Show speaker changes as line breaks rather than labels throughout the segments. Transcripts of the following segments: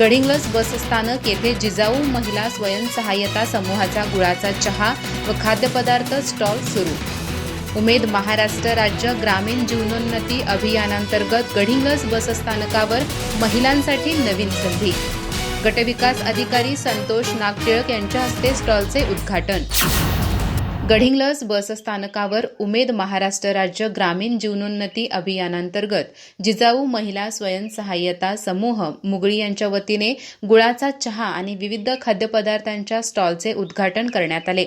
गडिंग्लज बस स्थानक येथे जिजाऊ महिला स्वयंसहाय्यता समूहाचा गुळाचा चहा व खाद्यपदार्थ स्टॉल सुरू. उमेद महाराष्ट्र राज्य ग्रामीण जीवनोन्नती अभियानांतर्गत गडिंग्लज बसस्थानकावर महिलांसाठी नवीन संधी. गटविकास अधिकारी संतोष नागटिळक यांच्या हस्ते स्टॉलचे उद्घाटन. गडिंग्लज बसस्थानकावर उमेद महाराष्ट्र राज्य ग्रामीण जीवनोन्नती अभियानांतर्गत जिजाऊ महिला स्वयंसहाय्यता समूह मुगळी यांच्या वतीने गुळाचा चहा आणि विविध खाद्यपदार्थांच्या स्टॉलचे उद्घाटन करण्यात आले.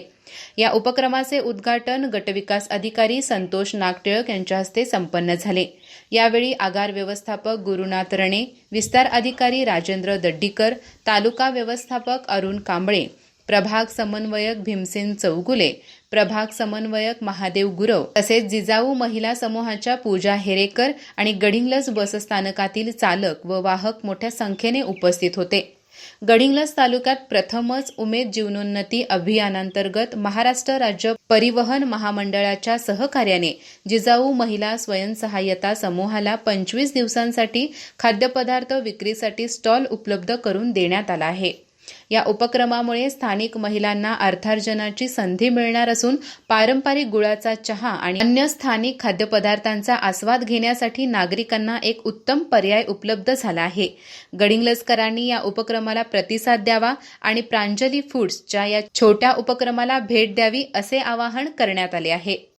या उपक्रमाचे उद्घाटन गटविकास अधिकारी संतोष नागटिळक यांच्या हस्ते संपन्न झाले. यावेळी आगार व्यवस्थापक गुरुनाथ रणे विस्तार अधिकारी राजेंद्र दड्डीकर तालुका व्यवस्थापक अरुण कांबळे प्रभाग समन्वयक भीमसेन चौगुले प्रभाग समन्वयक महादेव गुरव तसेच जिजाऊ महिला समूहाच्या पूजा हेरेकर आणि गडिंगलस बसस्थानकातील चालक व वाहक मोठ्या संख्येने उपस्थित होते. गडिंग्लज तालुक्यात प्रथमच उमेद जीवनोन्नती अभियानांतर्गत महाराष्ट्र राज्य परिवहन महामंडळाच्या सहकार्याने जिजाऊ महिला स्वयंसहाय्यता समूहाला पंचवीस दिवसांसाठी खाद्यपदार्थ विक्रीसाठी स्टॉल उपलब्ध करून देण्यात आला आहे. या उपक्रमामुळे स्थानिक महिलांना अर्थार्जनाची संधी मिळणार असून पारंपरिक गुळाचा चहा आणि अन्य स्थानिक खाद्यपदार्थांचा आस्वाद घेण्यासाठी नागरिकांना एक उत्तम पर्याय उपलब्ध झाला आहे. गडिंग्लजकरांनी या उपक्रमाला प्रतिसाद द्यावा आणि प्रांजली फूड्सच्या या छोट्या उपक्रमाला भेट द्यावी असे आवाहन करण्यात आले आहे.